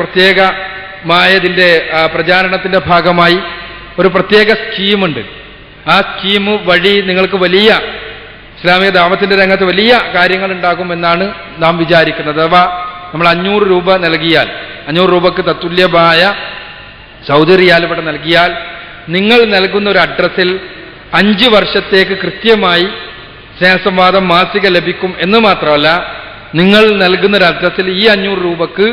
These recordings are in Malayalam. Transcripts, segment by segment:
പ്രത്യേകമായതിന്റെ പ്രചാരണത്തിന്റെ ഭാഗമായി ഒരു പ്രത്യേക സ്കീമുണ്ട്. ആ സ്കീം വഴി നിങ്ങൾക്ക് വലിയ ഇസ്ലാമിക ദാവത്തിന്റെ രംഗത്ത് വലിയ കാര്യങ്ങൾ ഉണ്ടാകുമെന്നാണ് നാം വിചാരിക്കുന്നത്. അഥവാ നമ്മൾ അഞ്ഞൂറ് രൂപ നൽകിയാൽ അഞ്ഞൂറ് രൂപക്ക് തത്തുല്യമായ സൗദി റിയാൽ ഇവിടെ നൽകിയാൽ നിങ്ങൾ നൽകുന്ന ഒരു അഡ്രസ്സിൽ അഞ്ച് വർഷത്തേക്ക് കൃത്യമായി സ്നേഹസംവാദം മാസിക ലഭിക്കും എന്ന് മാത്രമല്ല നിങ്ങൾ നൽകുന്ന ഒരു അഡ്രസ്സിൽ ഈ അഞ്ഞൂറ് രൂപക്ക്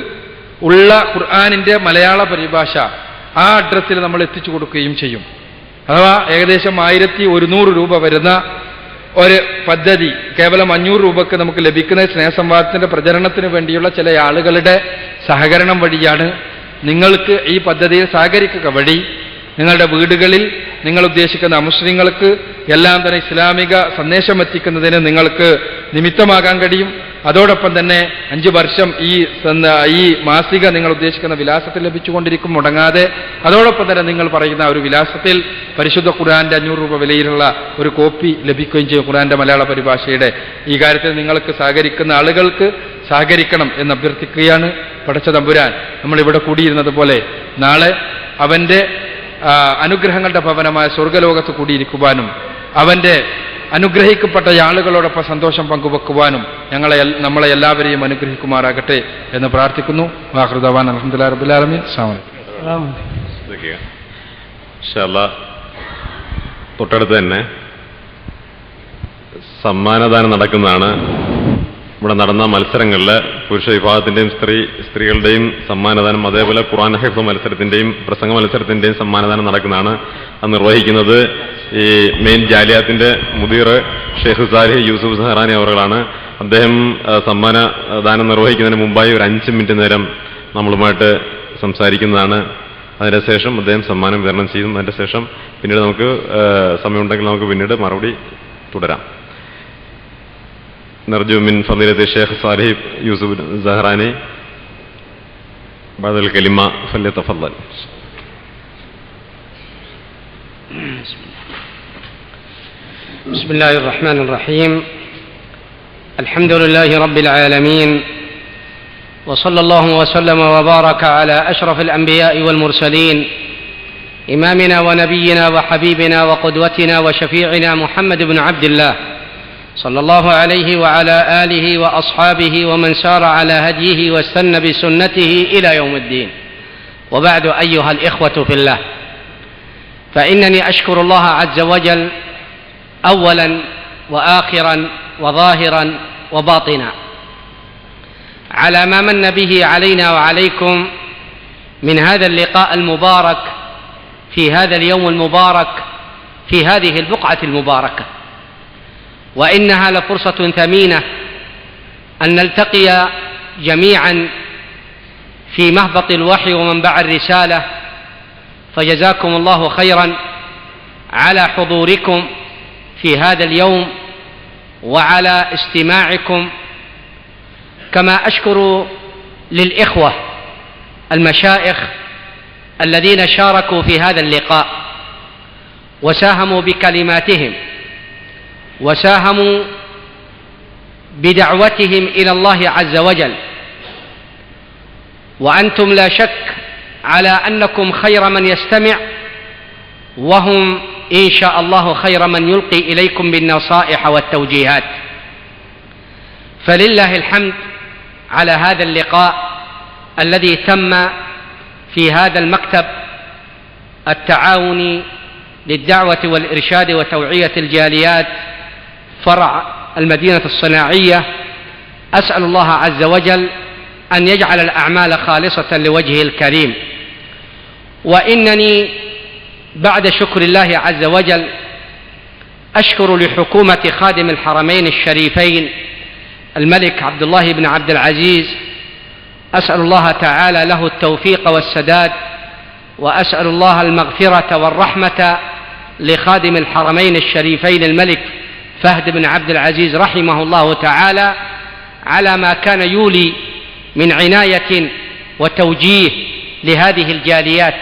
ഉള്ള ഖുർആാനിന്റെ മലയാള പരിഭാഷ ആ അഡ്രസ്സിൽ നമ്മൾ എത്തിച്ചു കൊടുക്കുകയും ചെയ്യും. അഥവാ ഏകദേശം ആയിരത്തി ഒരുന്നൂറ് രൂപ വരുന്ന ഒരു പദ്ധതി കേവലം അഞ്ഞൂറ് രൂപക്ക് നമുക്ക് ലഭിക്കുന്ന സ്നേഹസംവാദത്തിന്റെ പ്രചരണത്തിന് വേണ്ടിയുള്ള ചില ആളുകളുടെ സഹകരണം വഴിയാണ് നിങ്ങൾക്ക് ഈ പദ്ധതിയെ സഹകരിക്കുക വഴി നിങ്ങളുടെ വീടുകളിൽ നിങ്ങൾ ഉദ്ദേശിക്കുന്ന മുസ്ലിങ്ങൾക്ക് എല്ലാം തന്നെ ഇസ്ലാമിക സന്ദേശം എത്തിക്കുന്നതിന് നിങ്ങൾക്ക് നിമിത്തമാകാൻ കഴിയും. അതോടൊപ്പം തന്നെ അഞ്ച് വർഷം ഈ ഈ മാസിക നിങ്ങൾ ഉദ്ദേശിക്കുന്ന വിലാസത്തിൽ ലഭിച്ചുകൊണ്ടിരിക്കും മുടങ്ങാതെ. അതോടൊപ്പം തന്നെ നിങ്ങൾ പറയുന്ന ഒരു വിലാസത്തിൽ പരിശുദ്ധ ഖുർആാന്റെ അഞ്ഞൂറ് രൂപ വിലയിലുള്ള ഒരു കോപ്പി ലഭിക്കുകയും ചെയ്യും ഖുർആാന്റെ മലയാള പരിഭാഷയുടെ. ഈ കാര്യത്തിൽ നിങ്ങൾക്ക് സഹകരിക്കുന്ന ആളുകൾക്ക് സഹകരിക്കണം എന്ന് അഭ്യർത്ഥിക്കുകയാണ് പടച്ച തമ്പുരാൻ. നമ്മളിവിടെ കൂടിയിരുന്നത് പോലെ നാളെ അവന്റെ അനുഗ്രഹങ്ങളുടെ ഭവനമായ സ്വർഗലോകത്ത് കൂടിയിരിക്കുവാനും അവന്റെ അനുഗ്രഹിക്കപ്പെട്ട ആളുകളോടൊപ്പം സന്തോഷം പങ്കുവെക്കുവാനും ഞങ്ങളെ നമ്മളെ എല്ലാവരെയും അനുഗ്രഹിക്കുമാറാകട്ടെ എന്ന് പ്രാർത്ഥിക്കുന്നു. വാഹൃദവാൻ അലഹമുല്ലാ ഇതൊക്കെയാ. ഇൻഷാല്ലാ തൊട്ടടുത്ത് തന്നെ സമ്മാനദാനം നടക്കുന്നതാണ്. ഇവിടെ നടന്ന മത്സരങ്ങളിൽ പുരുഷ വിഭാഗത്തിന്റെയും സ്ത്രീ സ്ത്രീകളുടെയും സമ്മാനദാനം അതേപോലെ ഖുറാൻ ഹെഫ് മത്സരത്തിന്റെയും പ്രസംഗ മത്സരത്തിന്റെയും സമ്മാനദാനം നടക്കുന്നതാണ്. അത് നിർവഹിക്കുന്നത് ഈ മെയിൻ ജാലിയാത്തിന്റെ മുദീർ ഷെയ്ഖ് സാലിഹ് യൂസുഫ് സഹറാനി അവറുകളാണ് അദ്ദേഹം ആ, സമ്മാന ദാനം നിർവഹിക്കുന്നതിന് മുമ്പായി ഒരു അഞ്ച് മിനിറ്റ് നേരം നമ്മളുമായിട്ട് സംസാരിക്കുന്നതാണ് അതിന്റെ ശേഷം അദ്ദേഹം സമ്മാനം വിതരണം ചെയ്യും അതിന്റെ ശേഷം പിന്നീട് നമുക്ക് ആ, സമയമുണ്ടെങ്കിൽ നമുക്ക് പിന്നീട് മറുപടി തുടരാം نرجو من فضيلة الشيخ صالح يوسف الزهراني بعد الكلمة فليتفضل بسم الله الرحمن الرحيم. الحمد لله رب العالمين. وصلى الله وسلم وبارك على أشرف الأنبياء والمرسلين. إمامنا ونبينا وحبيبنا وقدوتنا وشفيعنا محمد بن عبد الله صلى الله عليه وعلى آله وأصحابه ومن سار على هديه واستنى بسنته إلى يوم الدين. وبعد أيها الإخوة في الله. فإنني أشكر الله عز وجل اولا واخرا وظاهرا وباطنا. على ما من به علينا وعليكم من هذا اللقاء المبارك في هذا اليوم المبارك في هذه البقعة المباركة. وإنها لفرصة ثمينة أن نلتقي جميعا في مهبط الوحي ومنبع الرسالة. فجزاكم الله خيرا على حضوركم في هذا اليوم وعلى استماعكم كما أشكر للإخوة المشايخ الذين شاركوا في هذا اللقاء وساهموا بكلماتهم وساهموا بدعوتهم إلى الله عز وجل وأنتم لا شك على أنكم خير من يستمع وهم ان شاء الله خير من يلقي إليكم بالنصائح والتوجيهات. فلله الحمد على هذا اللقاء الذي تم في هذا المكتب التعاوني للدعوة والإرشاد وتوعية الجاليات فرع المدينة الصناعية. أسأل الله عز وجل أن يجعل الأعمال خالصة لوجهه الكريم. وإنني بعد شكر الله عز وجل أشكر لحكومة خادم الحرمين الشريفين الملك عبد الله بن عبد العزيز أسأل الله تعالى له التوفيق والسداد وأسأل الله المغفرة والرحمة لخادم الحرمين الشريفين الملك فهد بن عبد العزيز رحمه الله تعالى على ما كان يولي من عناية وتوجيه لهذه الجاليات.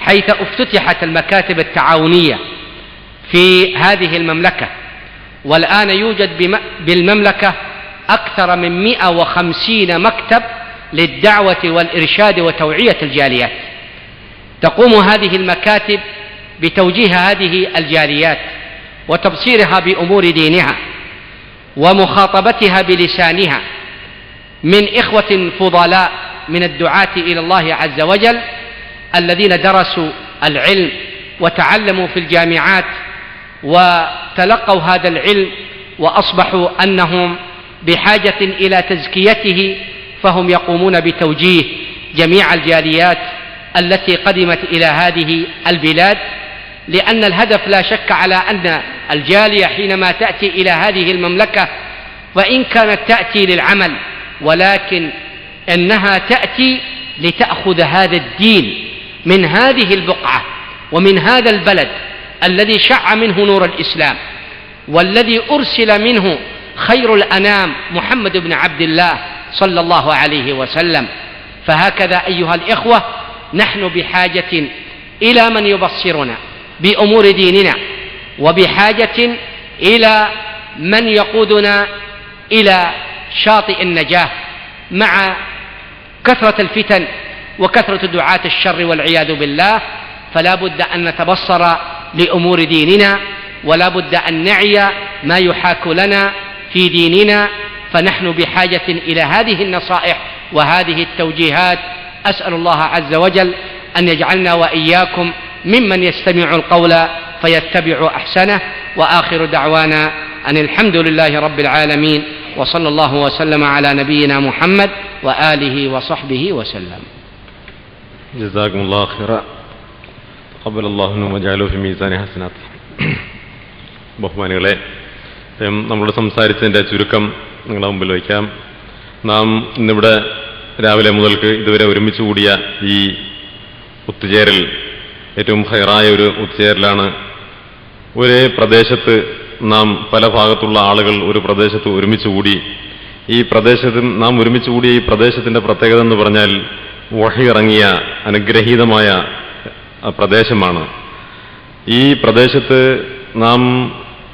حيث افتتحت المكاتب التعاونية في هذه المملكة والآن يوجد بالمملكة أكثر من 150 مكتب للدعوة والإرشاد وتوعية الجاليات. تقوم هذه المكاتب بتوجيه هذه الجاليات وتبصيرها بأمور دينها ومخاطبتها بلسانها من إخوة فضلاء من الدعاة إلى الله عز وجل الذين درسوا العلم وتعلموا في الجامعات وتلقوا هذا العلم وأصبحوا أنهم بحاجة إلى تزكيته فهم يقومون بتوجيه جميع الجاليات التي قدمت إلى هذه البلاد لأن الهدف لا شك على أن الجالية حينما تأتي إلى هذه المملكة وان كانت تأتي للعمل ولكن إنها تأتي لتأخذ هذا الدين. من هذه البقعة ومن هذا البلد الذي شع منه نور الإسلام والذي أرسل منه خير الأنام محمد بن عبد الله صلى الله عليه وسلم. فهكذا أيها الإخوة نحن بحاجة إلى من يبصرنا بأمور ديننا وبحاجة إلى من يقودنا إلى شاطئ النجاة مع كثرة الفتن وكثرة دعاة الشر والعياذ بالله فلا بد أن نتبصر لأمور ديننا ولا بد أن نعي ما يحاك لنا في ديننا فنحن بحاجة إلى هذه النصائح وهذه التوجيهات. أسأل الله عز وجل أن يجعلنا وإياكم ممن يستمع القول فيتبع أحسنه. وآخر دعوانا أن الحمد لله رب العالمين وصلى الله وسلم على نبينا محمد وآله وصحبه وسلم. جزاكم الله خيرا قبل الله وجعله في ميزان حسنات ബഹുമാനികളെ ഉം, നമ്മളോട് സംസാരിച്ചതിൻ്റെ ചുരുക്കം നിങ്ങളുടെ മുമ്പിൽ വയ്ക്കാം നാം ഇന്നിവിടെ രാവിലെ മുതൽക്ക് ഇതുവരെ ഒരുമിച്ച് കൂടിയ ഈ ഒത്തുചേരൽ ഏറ്റവും ഹൈറായ ഒരു ഒത്തുചേരലാണ് ഒരേ പ്രദേശത്ത് നാം പല ഭാഗത്തുള്ള ആളുകൾ ഒരു പ്രദേശത്ത് ഒരുമിച്ച് കൂടി ഈ പ്രദേശത്ത് നാം ഒരുമിച്ച് കൂടിയ ഈ പ്രദേശത്തിന്റെ പ്രത്യേകത എന്ന് പറഞ്ഞാൽ വഹി ഇറങ്ങിയ അനുഗ്രഹീതമായ പ്രദേശമാണ്. ഈ പ്രദേശത്ത് നാം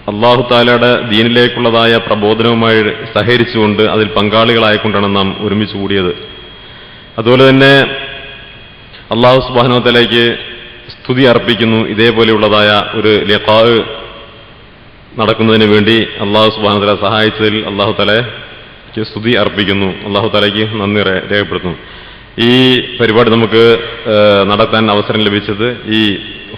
അള്ളാഹു താലയുടെ ദീനിലേക്കുള്ളതായ പ്രബോധനവുമായി സഹകരിച്ചുകൊണ്ട് അതിൽ പങ്കാളികളായിക്കൊണ്ടാണ് നാം ഒരുമിച്ച് കൂടിയത്. അതുപോലെ തന്നെ അള്ളാഹു സുബാനോ തലയ്ക്ക് സ്തുതി അർപ്പിക്കുന്നു. ഇതേപോലെയുള്ളതായ ഒരു ലഖാ നടക്കുന്നതിന് വേണ്ടി അള്ളാഹു സുബാന തല സഹായിച്ചതിൽ അള്ളാഹു തലയ്ക്ക് സ്തുതി അർപ്പിക്കുന്നു. അള്ളാഹു തലയ്ക്ക് നന്ദി രേഖപ്പെടുത്തുന്നു. ഈ പരിപാടി നമുക്ക് നടത്താൻ അവസരം ലഭിച്ചത് ഈ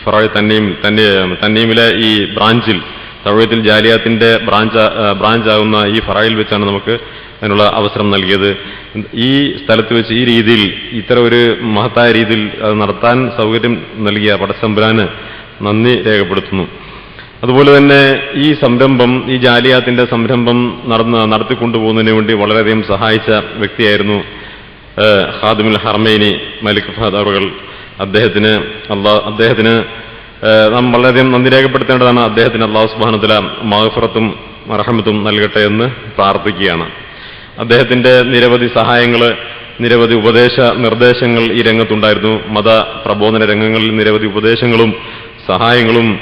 ഫറായ് തന്നെയും തന്നെ തന്നെയുമിലെ ഈ ബ്രാഞ്ചിൽ തവഴത്തിൽ ജാലിയാത്തിന്റെ ബ്രാഞ്ച് ബ്രാഞ്ച് ആകുന്ന ഈ ഫറായിൽ വെച്ചാണ് നമുക്ക് അതിനുള്ള അവസരം നൽകിയത്. ഈ സ്ഥലത്ത് വെച്ച് ഈ രീതിയിൽ ഇത്തരം ഒരു മഹത്തായ രീതിയിൽ അത് നടത്താൻ സൗകര്യം നൽകിയ പടസംബ്രാന് നന്ദി രേഖപ്പെടുത്തുന്നു. അതുപോലെ തന്നെ ഈ സംരംഭം ഈ ജാലിയാത്തിന്റെ സംരംഭം നടന്ന് നടത്തിക്കൊണ്ടുപോകുന്നതിന് വേണ്ടി വളരെയധികം സഹായിച്ച വ്യക്തിയായിരുന്നു ഖാദിമുൽ ഹർമൈനി മലിക് ഫഹദ് അദ്ദേഹത്തിന് അള്ളാ അദ്ദേഹത്തിന് നാം വളരെയധികം നന്ദി രേഖപ്പെടുത്തേണ്ടതാണ് അദ്ദേഹത്തിന് അള്ളാഹു സുബാനത്തില മഹഫറത്തും മറഹമത്തും നൽകട്ടെ എന്ന് പ്രാർത്ഥിക്കുകയാണ്. അദ്ദേഹത്തിന്റെ നിരവധി സഹായങ്ങൾ നിരവധി ഉപദേശ നിർദ്ദേശങ്ങൾ ഈ രംഗത്തുണ്ടായിരുന്നു. മത പ്രബോധന രംഗങ്ങളിൽ നിരവധി ഉപദേശങ്ങളും സഹായങ്ങളും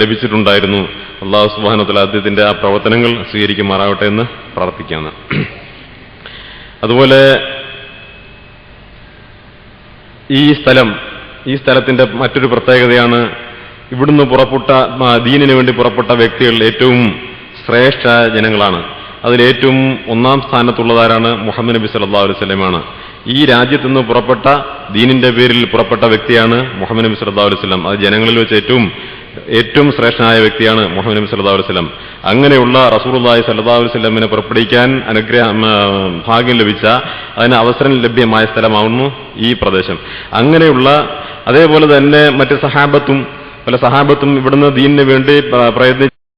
ലഭിച്ചിട്ടുണ്ടായിരുന്നു. അള്ളാഹു സുബാനത്തിൽ അദ്ദേഹത്തിന്റെ ആ പ്രവർത്തനങ്ങൾ സ്വീകരിക്കുമാറാവട്ടെ എന്ന് പ്രാർത്ഥിക്കുകയാണ്. അതുപോലെ ഈ സ്ഥലം ഈ സ്ഥലത്തിന്റെ മറ്റൊരു പ്രത്യേകതയാണ് ഇവിടുന്ന് പുറപ്പെട്ട ദീനിനു വേണ്ടി പുറപ്പെട്ട വ്യക്തികൾ ഏറ്റവും ശ്രേഷ്ഠ ജനങ്ങളാണ്. അതിലേറ്റവും ഒന്നാം സ്ഥാനത്തുള്ളതാരാണ് മുഹമ്മദ് നബി സല്ലാ അലൈഹി വസല്ലമയാണ് ഈ രാജ്യത്തു നിന്ന് പുറപ്പെട്ട ദീനിന്റെ പേരിൽ പുറപ്പെട്ട വ്യക്തിയാണ് മുഹമ്മദ് നബി സല്ലാ അലൈഹി വസല്ലം. അത് ജനങ്ങളിൽ വെച്ച് ഏറ്റവും ഏറ്റവും ശ്രേഷ്ഠനായ വ്യക്തിയാണ് മുഹമ്മദ് നബി സല്ലാ വസല്ലം. അങ്ങനെയുള്ള റസൂലുള്ളാഹി സല്ലാ അലൈഹി വസല്ലമിനെ പുറപ്പെടുവിക്കാൻ അനുഗ്രഹം ഭാഗ്യം ലഭിച്ച അതിന് അവസരം ലഭ്യമായ സ്ഥലമാവുന്നു ഈ പ്രദേശം. അങ്ങനെയുള്ള അതേപോലെ തന്നെ മറ്റ് സഹാബത്തും പല സഹാബത്തും ഇവിടുന്ന് ദീനിന് വേണ്ടി പ്ര- പ്രയത്നിച്ച